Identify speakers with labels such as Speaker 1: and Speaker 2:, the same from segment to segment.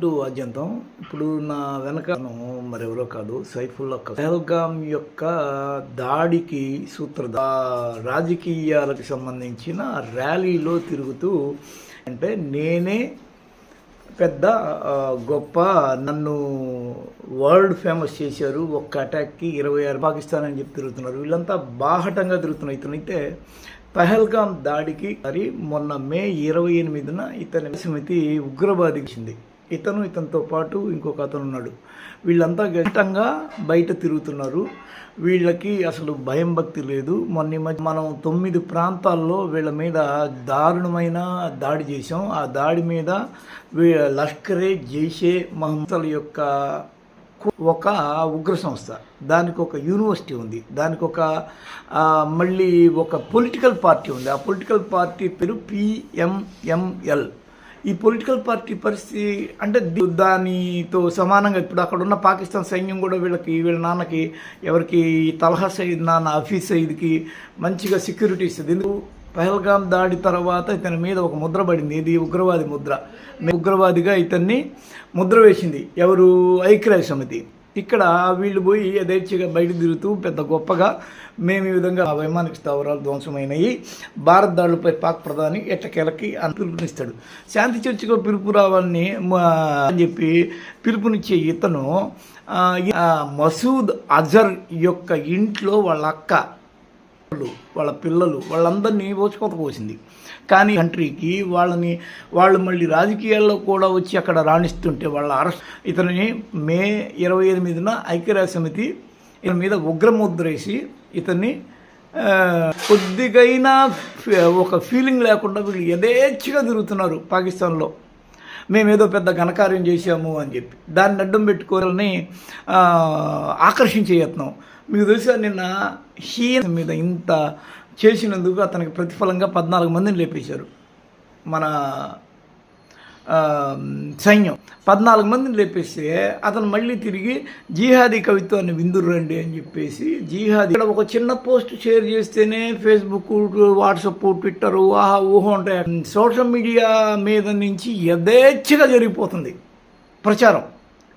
Speaker 1: To అద్యంతం ఇప్పుడు నా వెనక మరెవరో కాదు సైఫుల్లా పహల్గామ్ యొక్క దాడికి సూత్ర రాజకీయాలకు సంబంధించిన ర్యాలీలో తిరుగుతూ అంటే నేనే పెద్ద గొప్ప నన్ను వరల్డ్ ఫేమస్ చేశారు. ఒక్క అటాక్కి ఇరవై ఆరు పాకిస్తాన్ అని చెప్పి తిరుగుతున్నారు. వీళ్ళంతా బాహటంగా తిరుగుతున్నారు ఇతనైతే పహల్గామ్ దాడికి మరి మొన్న మే ఇరవై ఎనిమిదిన ఇతని సమితి ఉగ్రబాధించింది ఇతను ఇతనితో పాటు ఇంకొక అతను ఉన్నాడు. వీళ్ళంతా గట్టంగా బయట తిరుగుతున్నారు. వీళ్ళకి అసలు భయం భక్తి లేదు. మొన్న మధ్య మనం తొమ్మిది ప్రాంతాల్లో వీళ్ళ మీద దారుణమైన దాడి చేసాం ఆ దాడి మీద వీ- లష్కరే జైషే మహమ్మద్ యొక్క ఒక ఉగ్ర సంస్థ. దానికి ఒక యూనివర్సిటీ ఉంది. దానికి ఒక మళ్ళీ ఒక పొలిటికల్ పార్టీ ఉంది. ఆ పొలిటికల్ పార్టీ పేరు పిఎంఎంఎల్. ఈ పొలిటికల్ పార్టీ పరిస్థితి అంటే దానితో సమానంగా ఇప్పుడు అక్కడ ఉన్న పాకిస్తాన్ సైన్యం కూడా వీళ్ళకి వీళ్ళ నాన్నకి ఎవరికి తలహా సయీద్ నాన్న హఫీజ్ సయీద్కి మంచిగా సెక్యూరిటీ ఇస్తుంది. ఎందుకు? పహల్గామ్ దాడి తర్వాత ఇతని మీద ఒక ముద్ర పడింది. ఇది ఉగ్రవాది ముద్ర. ఉగ్రవాదిగా ఇతన్ని ముద్ర వేసింది. ఎవరు? ఐక్యరాజ్య సమితి. ఇక్కడ వీళ్ళు పోయి యథేచ్ఛగా బయట తిరుగుతూ పెద్ద గొప్పగా మేము ఈ విధంగా ఆ వైమానిక స్థావరాలు ధ్వంసమైనవి భారత్ దాడులపై పాక్ ప్రధాని ఎట్టకేలకి అని పిలుపునిస్తాడు. శాంతి చర్చకు పిలుపు రావాలని అని చెప్పి పిలుపునిచ్చే ఇతను మసూద్ అజర్ యొక్క ఇంట్లో వాళ్ళ అక్క వాళ్ళ పిల్లలు వాళ్ళందరినీ ఓచుకోత పోసింది. కానీ కంట్రీకి వాళ్ళని వాళ్ళు మళ్ళీ రాజకీయాల్లో కూడా వచ్చి అక్కడ రాణిస్తుంటే వాళ్ళ అరెస్ట్ ఇతని మే ఇరవై ఎనిమిదిన ఐక్యరాజ్య సమితి ఇతని మీద ఉగ్రముద్రేసి ఇతన్ని కొద్దిగైనా ఒక ఫీలింగ్ లేకుండా వీళ్ళు యథేచ్ఛగా తిరుగుతున్నారు పాకిస్తాన్లో. మేమేదో పెద్ద ఘనకార్యం చేశాము అని చెప్పి. దాన్ని అడ్డం పెట్టుకోవాలని ఆకర్షించే యత్నం. మీకు తెలుసా నిన్న హీన మీద ఇంత చేసినందుకు అతనికి ప్రతిఫలంగా పద్నాలుగు మందిని లేపేశారు. మన సైన్యం. పద్నాలుగు మందిని లేపేస్తే అతను మళ్ళీ తిరిగి జీహాదీ కవిత్వాన్ని విందురండి అని చెప్పేసి జీహాదీ ఇక్కడ ఒక చిన్న పోస్ట్ షేర్ చేస్తేనే ఫేస్బుక్ వాట్సప్ ట్విట్టర్ ఆహా ఊహ ఉంటాయి. సోషల్ మీడియా మీద నుంచి యథేచ్ఛగా జరిగిపోతుంది ప్రచారం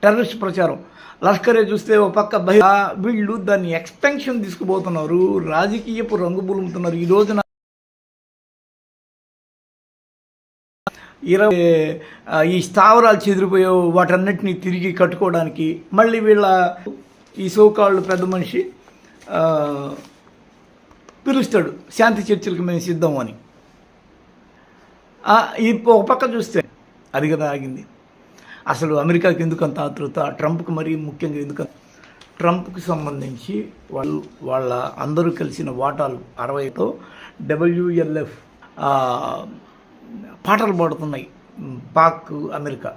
Speaker 1: టెర్రరిస్ట్ ప్రచారం. లష్కరే చూస్తే ఒక పక్క బహి వీళ్ళు దాన్ని ఎక్స్టెన్షన్ తీసుకుపోతున్నారు రాజకీయపు రంగు బులుముతున్నారు ఈ రోజున ఇరవై ఈ స్థావరాలు చెదిరిపోయే వాటన్నిటిని తిరిగి కట్టుకోవడానికి మళ్ళీ వీళ్ళ ఈ సోకాళ్ళు పెద్ద మనిషి పిలుస్తాడు. శాంతి చర్చలకు మేము సిద్ధం అని. ఒక పక్క చూస్తే అది కదా ఆగింది అసలు అమెరికాకి ఎందుకు అంత ఆతృత? ట్రంప్కి మరీ ముఖ్యంగా ఎందుకు? ట్రంప్కి సంబంధించి వాళ్ళు వాళ్ళ అందరూ కలిసిన వాటాలు అరవైతో డబ్ల్యూఎల్ఎఫ్ పాటలు పాడుతున్నాయి. పాక్ అమెరికా.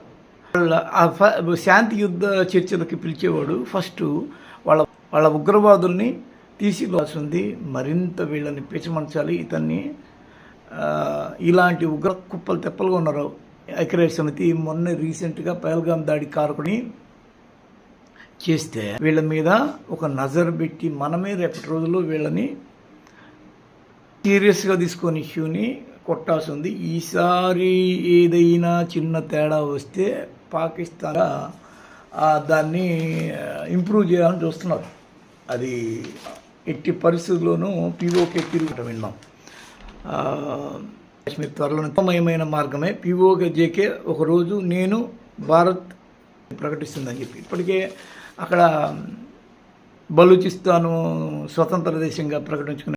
Speaker 1: వాళ్ళ ఫ- శాంతి యుద్ధ చర్చలకి పిలిచేవాడు ఫస్ట్ వాళ్ళ వాళ్ళ ఉగ్రవాదుల్ని తీసిపోవాల్సింది మరింత వీళ్ళని పిచ్చమంచాలి ఇతన్ని ఇలాంటి ఉగ్ర కుప్పలు తెప్పలుగా ఉన్నారు. ఐక్యరాజ్య సమితి మొన్న రీసెంట్గా పహల్గామ్ దాడి కారకుని చేస్తే వీళ్ళ మీద ఒక నజర్ పెట్టి మనమే రేపటి రోజుల్లో వీళ్ళని సీరియస్గా తీసుకొని ఇష్యూని కొట్టాల్సి ఉంది ఈసారి ఏదైనా చిన్న తేడా వస్తే పాకిస్తాన్ దాన్ని ఇంప్రూవ్ చేయాలని చూస్తున్నారు. అది ఎట్టి పరిస్థితుల్లోనూ పీఓకే తిరుగుట విన్నాం కాశ్మీర్ త్వరలో ఉత్తమమైన మార్గమే. పీఓకే జేకే ఒకరోజు నేను భారత్ ప్రకటిస్తుందని చెప్పి. ఇప్పటికే అక్కడ బలూచిస్తాను స్వతంత్ర దేశంగా ప్రకటించుకున్న